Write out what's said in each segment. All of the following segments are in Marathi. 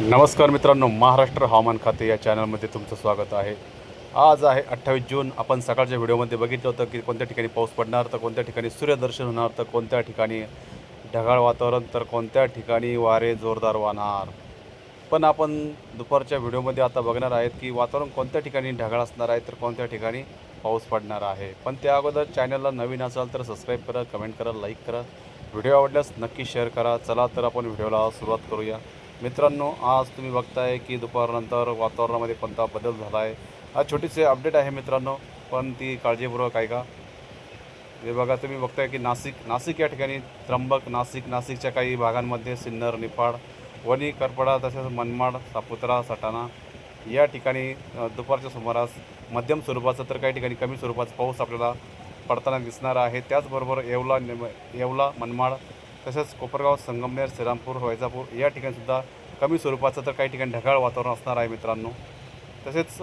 नमस्कार मित्रांनो महाराष्ट्र हवामान खाते या चॅनलमध्ये तुमचं स्वागत आहे. आज आहे अठ्ठावीस जून. आपण सकाळच्या व्हिडिओमध्ये बघितलं होतं की कोणत्या ठिकाणी पाऊस पडणार तर कोणत्या ठिकाणी सूर्यदर्शन होणार तर कोणत्या ठिकाणी ढगाळ वातावरण तर कोणत्या ठिकाणी वारे जोरदार वाहणार. पण आपण दुपारच्या व्हिडिओमध्ये आता बघणार आहेत की वातावरण कोणत्या ठिकाणी ढगाळ असणार आहे तर कोणत्या ठिकाणी पाऊस पडणार आहे. पण त्या अगोदर चॅनलला नवीन असाल तर सबस्क्राईब करा कमेंट करा लाईक करा. व्हिडिओ आवडल्यास नक्की शेअर करा. चला तर आपण व्हिडिओला सुरुवात करूया. मित्रांनो आज तुम्ही बघताय की दुपारनंतर वातावरणामध्ये कोणता बदल झाला आहे हा छोटीशी अपडेट आहे मित्रांनो पण ती काळजीपूर्वक ऐका. हे बघा तुम्ही बघताय की नाशिक नाशिक या ठिकाणी त्र्यंबक नाशिक नाशिकच्या काही भागांमध्ये सिन्नर निफाड वणी करपडा तसेच मनमाड सापुत्रा सटाणा या ठिकाणी दुपारच्या सुमारास मध्यम स्वरूपाचा तर काही ठिकाणी कमी स्वरूपाचा पाऊस आपल्याला पडताना दिसणार आहे. त्याचबरोबर येवला निम येवला मनमाड तसेच कोपरगाव संगमनेर श्रीरामपूर वैजापूर या ठिकाणीसुद्धा कमी स्वरूपाचं तर काही ठिकाणी ढगाळ वातावरण असणार आहे मित्रांनो. तसेच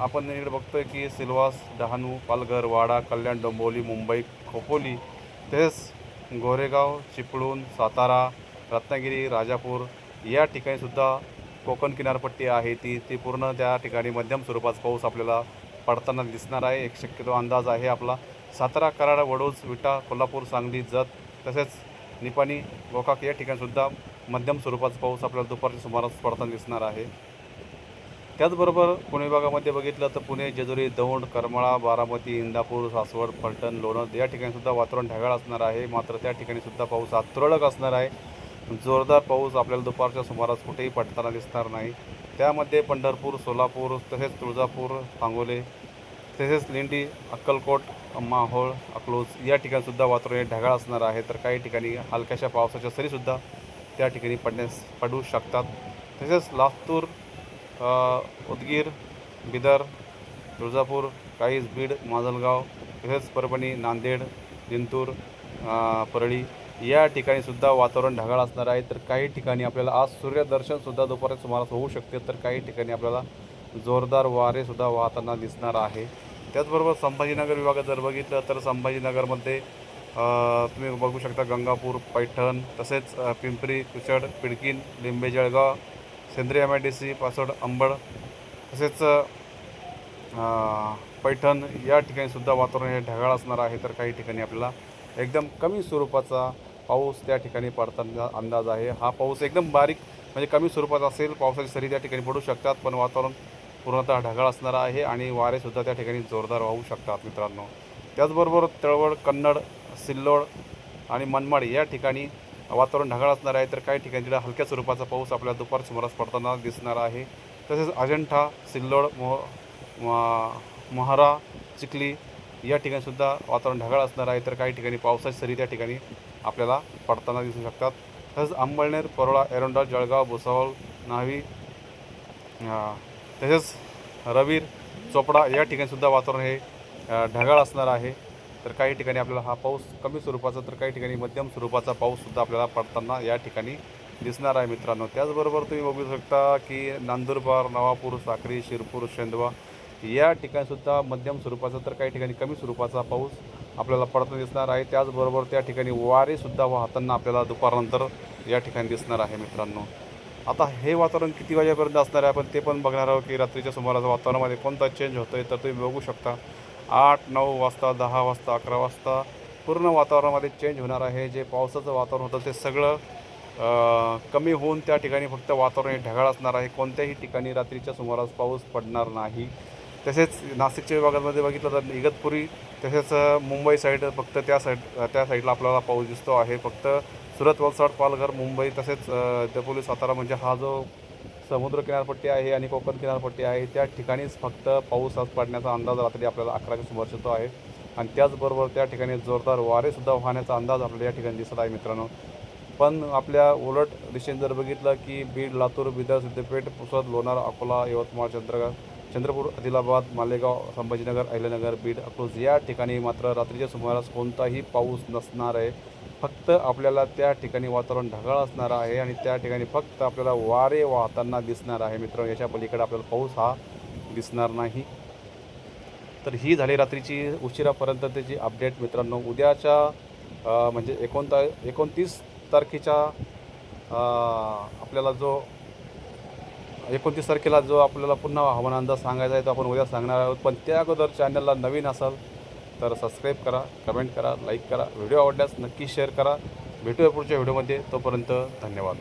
आपण इकडे बघतोय की सिल्वास डहाणू पालघर वाडा कल्याण डोंबिवली मुंबई खोपोली तसेच गोरेगाव चिपळूण सातारा रत्नागिरी राजापूर या ठिकाणीसुद्धा कोकण किनारपट्टी आहे. ती ती पूर्ण त्या ठिकाणी मध्यम स्वरूपाचा पाऊस आपल्याला पडताना दिसणार आहे. एक शक्यतो अंदाज आहे आपला. सातारा कराड वडोज विटा कोल्हापूर सांगली जत तसेच निपाणी गोकाक या ठिकाणीसुद्धा मध्यम स्वरूपाचा पाऊस आपल्याला दुपारच्या सुमारास पडताना दिसणार आहे. त्याचबरोबर पुणे विभागामध्ये बघितलं तर पुणे जेजुरी दौंड करमाळा बारामती इंदापूर सासवड फलटण लोणंद या ठिकाणीसुद्धा वातावरण ढगाळ असणार आहे. मात्र त्या ठिकाणीसुद्धा पाऊस हा तुरळक असणार आहे. जोरदार पाऊस आपल्याला दुपारच्या सुमारास कुठेही पडताना दिसणार नाही. त्यामध्ये पंढरपूर सोलापूर तसेच तुळजापूर सांगोले तसेच लेंडी अक्कलकोट माहोळ अकलूज. या ठिकाणीसुद्धा वातावरण हे ढगाळ असणार आहे. तर काही ठिकाणी हलक्याशा पावसाच्या सरीसुद्धा त्या ठिकाणी पडण्यास पडू शकतात. तसेच लातूर उदगीर बिदर तुळजापूर काहीच बीड माजलगाव. तसेच परभणी नांदेड जिंतूर परळी. या ठिकाणीसुद्धा वातावरण ढगाळ असणार आहे. तर काही ठिकाणी आपल्याला आज सूर्यदर्शनसुद्धा दुपारी सुमारास होऊ शकते. तर काही ठिकाणी आपल्याला जोरदार वारेसुद्धा वाहताना दिसणार आहे. त्याचबरोबर संभाजीनगर विभागात जर बघितलं तर संभाजीनगरमध्ये तुम्ही बघू शकता गंगापूर पैठण तसेच पिंपरी कुचड पिडकीन लिंबे जळगाव सेंद्रिय M I D C Pasod Ambad तसेच पैठण या ठिकाणीसुद्धा वातावरण हे ढगाळ असणार आहे तर काही ठिकाणी आपल्याला एकदम कमी स्वरूपाचा पाऊस त्या ठिकाणी पडताना अंदाज आहे. हा पाऊस एकदम बारीक म्हणजे कमी स्वरूपात असेल पावसाची सरी त्या ठिकाणी पडू शकतात पण वातावरण पूर्णतः ढगाळ असणार आहे आणि वारेसुद्धा त्या ठिकाणी जोरदार वाहू शकतात मित्रांनो. त्याचबरोबर तळवड कन्नड सिल्लोड आणि मनमाड या ठिकाणी वातावरण ढगाळ असणार आहे. तर काही ठिकाणी तिला हलक्या स्वरूपाचा पाऊस आपल्याला दुपार सुमारास पडताना दिसणार आहे. तसेच अजंठा सिल्लोड मोह महारा चिखली या ठिकाणीसुद्धा वातावरण ढगाळ असणार आहे. तर काही ठिकाणी पावसाची सरी त्या ठिकाणी आपल्याला पडताना दिसू शकतात. तसेच अंबळनेर परोळा एरंडा जळगाव भुसावळ न्हावी तसेच रवीर चोपडा या ठिकाणीसुद्धा वातावरण हे ढगाळ असणार आहे. तर काही ठिकाणी आपल्याला हा पाऊस कमी स्वरूपाचा तर काही ठिकाणी मध्यम स्वरूपाचा पाऊससुद्धा आपल्याला पडताना या ठिकाणी दिसणार आहे मित्रांनो. त्याचबरोबर तुम्ही बघू शकता की नांदुरबार नवापूर साक्री शिरपूर शेंदवा या ठिकाणीसुद्धा मध्यम स्वरूपाचा तर काही ठिकाणी कमी स्वरूपाचा पाऊस आपल्याला पडताना दिसणार आहे. त्याचबरोबर त्या ठिकाणी वारेसुद्धा वाहताना आपल्याला दुपारनंतर या ठिकाणी दिसणार आहे मित्रांनो. आता हे वातावरण किती वाजेपर्यंत असणार आहे? आपण ते पण बघणार आहोत की रात्रीच्या सुमारास वातावरणामध्ये कोणता चेंज होतो आहे तर तुम्ही बघू शकता आठ नऊ वाजता दहा वाजता अकरा वाजता पूर्ण वातावरणामध्ये चेंज होणार आहे. जे पावसाचं वातावरण होतं ते सगळं कमी होऊन त्या ठिकाणी फक्त वातावरण हे ढगाळ असणार आहे. कोणत्याही ठिकाणी रात्रीच्या सुमारास पाऊस पडणार नाही. तसेच नाशिकच्या विभागामध्ये बघितलं तर इगतपुरी तसेच मुंबई साईड फक्त त्या साईड त्या साईडला आपल्याला पाऊस दिसतो आहे. फक्त सुरत वलसाड पालघर मुंबई तसेच दपोली सातारा म्हणजे हा जो समुद्र किनारपट्टी आहे आणि कोकण किनारपट्टी आहे त्या ठिकाणीच फक्त पाऊस आज पडण्याचा अंदाज रात्री आपल्याला अकराच्या सुमारास येतो आहे. आणि त्याचबरोबर त्या ठिकाणी जोरदार वारेसुद्धा वाहण्याचा अंदाज आपल्याला या ठिकाणी दिसत आहे मित्रांनो. पण आपल्या उलट दिशेने जर बघितलं की बीड लातूर बिदर सिद्धपेठ पुसद लोणार अकोला यवतमाळ चंद्रगड चंद्रपूर आदिलाबाद मालेगाव संभाजीनगर अहिल्यानगर बीड अकलूज या ठिकाणी मात्र रात्रीच्या सुमारास कोणताही पाऊस नसणार आहे. फक्त आपल्याला त्या ठिकाणी वातावरण ढगाळ असणार आहे आणि त्या ठिकाणी फक्त आपल्याला वारे वाहताना दिसणार आहे. मित्रांनो याच्या पलीकडे आपल्याला पाऊस हा दिसणार नाही. तर ही झाली रात्रीची उशिरापर्यंत त्याची अपडेट मित्रांनो उद्याच्या म्हणजे एकोणता एकोणतीस तारखेच्या आपल्याला जो एकोणतीस तारखेला जो आपल्याला पुन्हा हवामान अंदाज सांगायचा आहे तो आपण उद्या सांगणार आहोत. पण त्या अगोदर चॅनलला नवीन असाल तर सबस्क्राईब करा कमेंट करा लाईक करा व्हिडिओ आवडल्यास नक्की शेअर करा. भेटूया पुढच्या व्हिडिओमध्ये तोपर्यंत धन्यवाद.